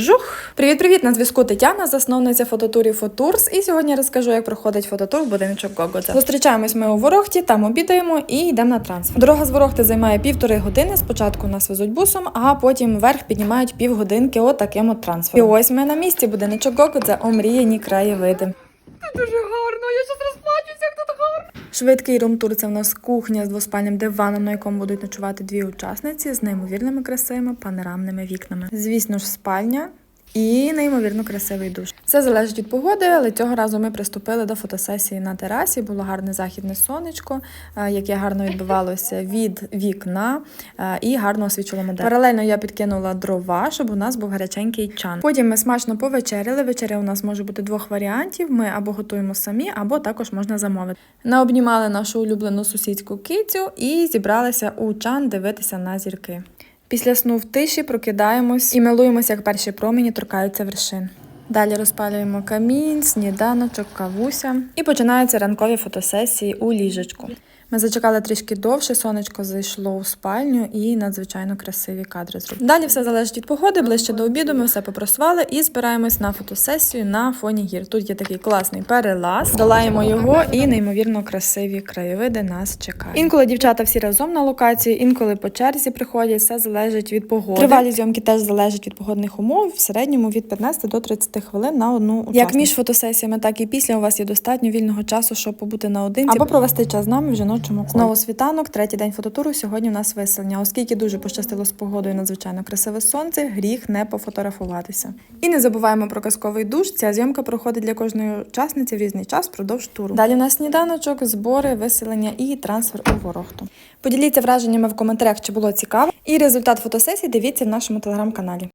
Жух! Привіт-привіт! На зв'язку Тетяна, засновниця фототурів Фотурс. І сьогодні розкажу, як проходить фототур в будиночок Гогодза. Зустрічаємось ми у Ворохті, там обідаємо і йдемо на трансфер. Дорога з Ворохти займає півтори години. Спочатку нас везуть бусом, а потім вверх піднімають півгодинки отаким от трансфером. І ось ми на місці будиночок Гогодза, омріяні краєвиди. Дуже гарно, я зараз розплачуся, тут гарно. Швидкий рум-тур це в нас кухня з двоспальним диваном, на якому будуть ночувати дві учасниці з неймовірними красивими панорамними вікнами. Звісно ж, спальня. І неймовірно красивий душ. Все залежить від погоди, але цього разу ми приступили до фотосесії на терасі. Було гарне західне сонечко, е, яке гарно відбивалося від вікна е, і гарно освічувало модель. Паралельно я підкинула дрова, щоб у нас був гаряченький чан. Потім ми смачно повечеряли. Вечеря у нас може бути двох варіантів. Ми або готуємо самі, або також можна замовити. Наобнімали нашу улюблену сусідську кицю і зібралися у чан дивитися на зірки. Після сну в тиші прокидаємось і милуємося, як перші промені торкаються вершин. Далі розпалюємо камінь, сніданочок, кавуся і починаються ранкові фотосесії у ліжечку. Ми зачекали трішки довше, сонечко зайшло у спальню і надзвичайно красиві кадри зробили. Далі все залежить від погоди. Ближче до обіду ми все попросували і збираємось на фотосесію на фоні гір. Тут є такий класний перелаз. Долаємо його і неймовірно красиві краєвиди нас чекають. Інколи дівчата всі разом на локації, інколи по черзі приходять. Все залежить від погоди. Тривалість зйомки теж залежить від погодних умов. В середньому від 15 до 30 хвилин на одну учасницю. Як між фотосесіями, так і після у вас є достатньо вільного часу, щоб побути наодинці або провести час з нами в жіночому. Знову світанок, третій день фототуру. Сьогодні у нас виселення. Оскільки дуже пощастило з погодою, надзвичайно красиве сонце, гріх не пофотографуватися. І не забуваємо про казковий душ. Ця зйомка проходить для кожної учасниці в різний час впродовж туру. Далі у нас сніданочок, збори, виселення і трансфер у ворохту. Поділіться враженнями в коментарях, чи було цікаво. І результат фотосесії дивіться в нашому телеграм-каналі.